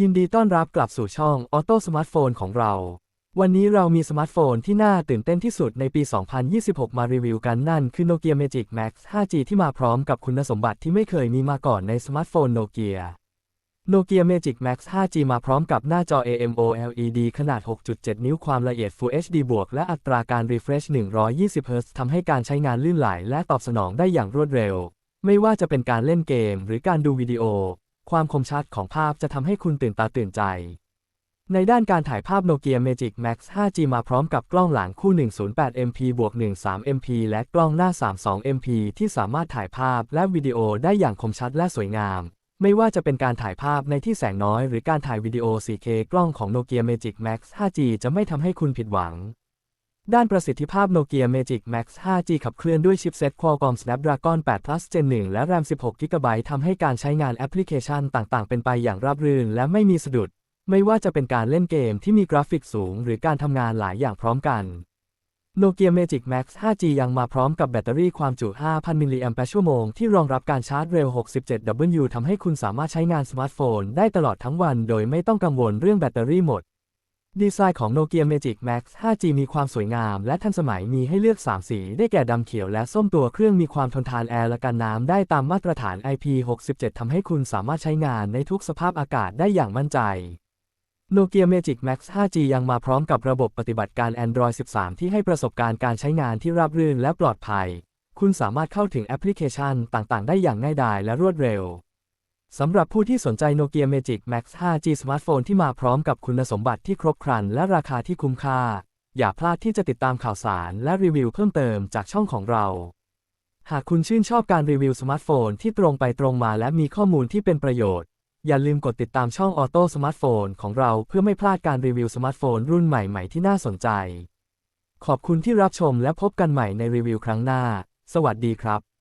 ยินดีต้อนรับกลับสู่ช่องออโต้สมาร์ทโฟนของเรา วันนี้เรามีสมาร์ทโฟนที่น่าตื่นเต้นที่สุดในปี 2026 มารีวิวกันนั่นคือ Nokia Magic Max 5G ที่มาพร้อมกับคุณสมบัติที่ไม่เคยมีมาก่อนในสมาร์ทโฟนโนเกีย Nokia Magic Max 5G มาพร้อมกับหน้าจอ AMOLED ขนาด 6.7 นิ้วความละเอียด Full HD บวกและอัตราการ refresh 120 Hz ทำให้การใช้งานลื่นไหลและตอบสนองได้อย่างรวดเร็ว ไม่ว่าจะเป็นการเล่นเกมหรือการดูวิดีโอ ความคมชัดของภาพจะทำให้คุณตื่นตาตื่นใจ ในด้านการถ่ายภาพ Nokia Magic Max 5G มาพร้อมกับกล้องหลังคู่ 108 MP บวก 13 MP และกล้องหน้า 32 MP ที่สามารถถ่ายภาพและวิดีโอได้อย่างคมชัดและสวยงาม ไม่ว่าจะเป็นการถ่ายภาพในที่แสงน้อยหรือการถ่ายวิดีโอ 4K กล้องของ Nokia Magic Max 5G จะไม่ทำให้คุณผิดหวัง ด้านประสิทธิภาพ Nokia Magic Max 5G ขับเคลื่อนด้วยชิปเซ็ต Qualcomm Snapdragon 8 Plus Gen 1 และ RAM 16 GB ทำให้การใช้งานแอปพลิเคชันต่างๆ เป็นไปอย่างราบรื่นและไม่มีสะดุด ไม่ว่าจะเป็นการเล่นเกมที่มีกราฟิกสูง หรือการทำงานหลายอย่างพร้อมกัน Nokia Magic Max 5G ยังมาพร้อมกับแบตเตอรี่ความจุ 5,000 มิลลิแอมป์ชั่วโมงที่รองรับการชาร์จเร็ว 67W ทำให้คุณสามารถใช้งานสมาร์ทโฟนได้ตลอดทั้งวัน โดยไม่ต้องกังวลเรื่องแบตเตอรี่หมด ดีไซน์ของ Nokia Magic Max 5G มีความสวยงามและทันสมัยมีให้เลือก 3 สี ได้แก่ดำเขียวและส้มตัวเครื่องมีความทนทานแอร์และกันน้ำได้ตามมาตรฐาน IP67 ทำให้คุณสามารถใช้งานในทุกสภาพอากาศได้อย่างมั่นใจ Nokia Magic Max 5G ยังมาพร้อมกับระบบปฏิบัติการ Android 13 ที่ให้ประสบการณ์การใช้งานที่ราบรื่นและปลอดภัย คุณสามารถเข้าถึงแอปพลิเคชันต่างๆ ได้อย่างง่ายดายและรวดเร็ว สำหรับผู้ที่สนใจ Nokia Magic Max 5G สมาร์ทโฟนที่มาพร้อมกับคุณสมบัติที่ครบครันและราคาที่คุ้มค่า อย่าพลาดที่จะติดตามข่าวสารและรีวิวเพิ่มเติมจากช่องของเรา หากคุณชื่นชอบการรีวิวสมาร์ทโฟนที่ตรงไปตรงมาและมีข้อมูลที่เป็นประโยชน์ อย่าลืมกดติดตามช่องออโต้สมาร์ทโฟนของเราเพื่อไม่พลาดการรีวิวสมาร์ทโฟนรุ่นใหม่ๆที่น่าสนใจ ขอบคุณที่รับชมและพบกันใหม่ในรีวิวครั้งหน้า สวัสดีครับ